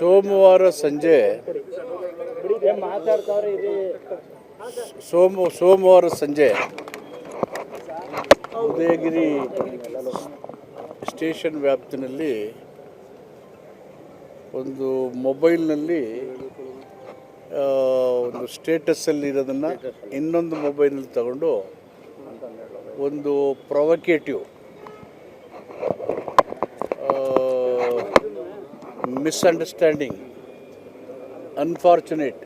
ಸೋಮವಾರ ಸಂಜೆ ಸೋಮ ಸೋಮವಾರ ಸಂಜೆ ಉದಯಗಿರಿ ಸ್ಟೇಷನ್ ವ್ಯಾಪ್ತಿನಲ್ಲಿ ಒಂದು ಮೊಬೈಲ್ನಲ್ಲಿ ಒಂದು ಸ್ಟೇಟಸ್ಸಲ್ಲಿ ಇರೋದನ್ನು ಇನ್ನೊಂದು ಮೊಬೈಲ್ನಲ್ಲಿ ತಗೊಂಡು ಒಂದು ಪ್ರೊವಕೇಟಿವ್ ಮಿಸ್ಅಂಡರ್ಸ್ಟ್ಯಾಂಡಿಂಗ್ ಅನ್ಫಾರ್ಚುನೇಟ್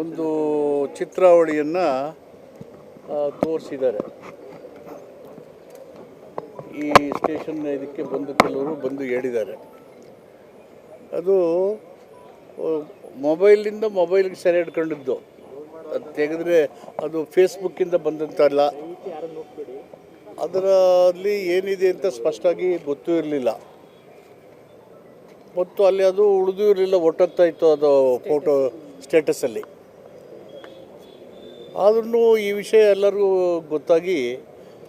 ಒಂದು ಚಿತ್ರಾವಳಿಯನ್ನು ತೋರಿಸಿದ್ದಾರೆ. ಈ ಸ್ಟೇಷನ್ ಇದಕ್ಕೆ ಬಂದು ಕೆಲವರು ಬಂದು ಹೇಳಿದ್ದಾರೆ. ಅದು ಮೊಬೈಲಿಂದ ಮೊಬೈಲ್ಗೆ ಸೆರೆ ಹಿಡ್ಕೊಂಡಿದ್ದು. ಅದು ತೆಗೆದ್ರೆ ಅದು ಫೇಸ್ಬುಕ್ಕಿಂದ ಬಂದಂತಲ್ಲ ಅದರಲ್ಲಿ ಏನಿದೆ ಅಂತ ಸ್ಪಷ್ಟವಾಗಿ ಗೊತ್ತೂ ಇರಲಿಲ್ಲ. ಮತ್ತು ಅಲ್ಲಿ ಅದು ಉಳಿದು ಇರಲಿಲ್ಲ ಒಟ್ಟೋಗ್ತಾ ಇತ್ತು ಅದು ಫೋಟೋ ಸ್ಟೇಟಸಲ್ಲಿ ಆದ್ರೂ ಈ ವಿಷಯ ಎಲ್ಲರಿಗೂ ಗೊತ್ತಾಗಿ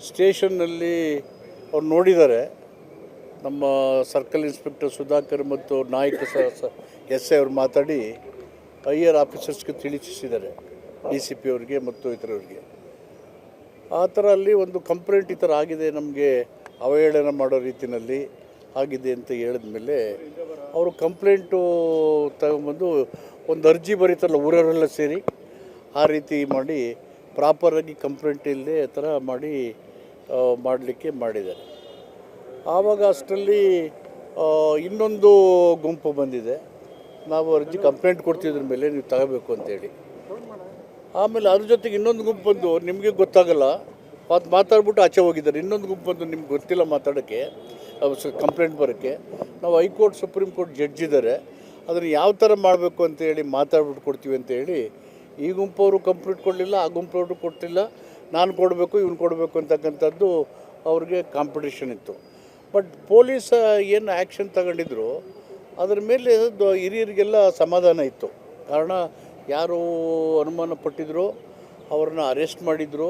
ಸ್ಟೇಷನ್ನಲ್ಲಿ ಅವ್ರು ನೋಡಿದ್ದಾರೆ. ನಮ್ಮ ಸರ್ಕಲ್ ಇನ್ಸ್ಪೆಕ್ಟರ್ ಸುಧಾಕರ್ ಮತ್ತು ನಾಯಕ ಸ ಎಸ್ ಐ ಅವರು ಮಾತಾಡಿ ಹೈಯರ್ ಆಫೀಸರ್ಸ್ಗೆ ತಿಳಿಸಿದ್ದಾರೆ ಡಿ ಸಿ ಪಿ ಅವರಿಗೆ ಮತ್ತು ಇತರವ್ರಿಗೆ ಆ ಥರ ಅಲ್ಲಿ ಒಂದು ಕಂಪ್ಲೇಂಟ್ ಈ ಥರ ಆಗಿದೆ, ನಮಗೆ ಅವಹೇಳನ ಮಾಡೋ ರೀತಿಯಲ್ಲಿ. ಆಗಿದೆ ಅಂತ ಹೇಳಿದ ಮೇಲೆ ಅವರು ಕಂಪ್ಲೇಂಟು ತಗೊಂಬಂದು ಒಂದು ಅರ್ಜಿ ಬರೀತಾರಲ್ಲ ಊರವರೆಲ್ಲ ಸೇರಿ ಆ ರೀತಿ ಮಾಡಿ ಪ್ರಾಪರಾಗಿ ಕಂಪ್ಲೇಂಟ್ ಇಲ್ಲದೆ ಆ ಥರ ಮಾಡಿ ಮಾಡಲಿಕ್ಕೆ ಮಾಡಿದ್ದಾರೆ. ಆವಾಗ ಅಷ್ಟರಲ್ಲಿ ಇನ್ನೊಂದು ಗುಂಪು ಬಂದಿದೆ. ನಾವು ಅರ್ಜಿ ಕಂಪ್ಲೇಂಟ್ ಕೊಡ್ತಿದ್ರ ಮೇಲೆ ನೀವು ತಗೋಬೇಕು ಅಂತೇಳಿ ಆಮೇಲೆ ಅದ್ರ ಜೊತೆಗೆ ಇನ್ನೊಂದು ಗುಂಪು ಬಂದು, ನಿಮಗೆ ಗೊತ್ತಾಗಲ್ಲ, ಮಾತು ಮಾತಾಡ್ಬಿಟ್ಟು ಆಚೆ ಹೋಗಿದ್ದಾರೆ. ಇನ್ನೊಂದು ಗುಂಪು ಬಂದು ನಿಮ್ಗೆ ಗೊತ್ತಿಲ್ಲ ಮಾತಾಡೋಕ್ಕೆ. ಕಂಪ್ಲೇಂಟ್ ಬರೋಕ್ಕೆ ನಾವು ಹೈಕೋರ್ಟ್, ಸುಪ್ರೀಂ ಕೋರ್ಟ್ ಜಡ್ಜ್ ಇದ್ದಾರೆ ಅದನ್ನು ಯಾವ ಥರ ಮಾಡಬೇಕು ಅಂತೇಳಿ ಮಾತಾಡ್ಬಿಟ್ಟು ಕೊಡ್ತೀವಿ ಅಂತೇಳಿ ಈ ಗುಂಪವರು ಕಂಪ್ಲೀಟ್ ಕೊಡಲಿಲ್ಲ, ಆ ಗುಂಪವರು ಕೊಟ್ಟಿಲ್ಲ. ನಾನು ಕೊಡಬೇಕು, ಇವ್ನು ಕೊಡಬೇಕು ಅಂತಕ್ಕಂಥದ್ದು ಅವ್ರಿಗೆ ಕಾಂಪಿಟೇಷನ್ ಇತ್ತು. ಬಟ್ ಪೊಲೀಸ್ ಏನು ಆ್ಯಕ್ಷನ್ ತಗೊಂಡಿದ್ರು, ಅದರ ಮೇಲೆ ಹಿರಿಯರಿಗೆಲ್ಲ ಸಮಾಧಾನ ಇತ್ತು. ಕಾರಣ ಯಾರು ಅನುಮಾನ ಪಟ್ಟಿದ್ರು ಅವ್ರನ್ನ ಅರೆಸ್ಟ್ ಮಾಡಿದ್ರು.